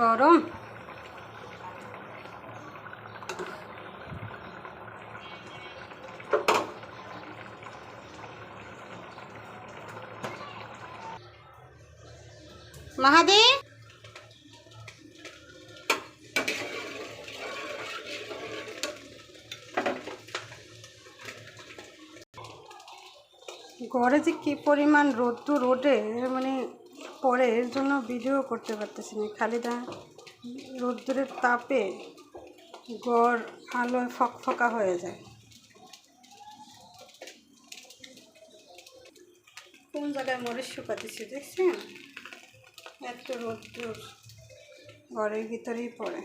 গরম। মাহাদি? ঘরে যে কী পরিমাণ রোদ্দুর ওঠে মানে পরে এর জন্য ভিডিও করতে পারতেছি না। খালি দা রোদ্দুরের তাপে গড় আলোয় ফকফকা হয়ে যায়। কোন জায়গায় মরিচ শুকাতেছি দেখছেন? এত রোদ্দুর ঘরের ভিতরেই পড়ে।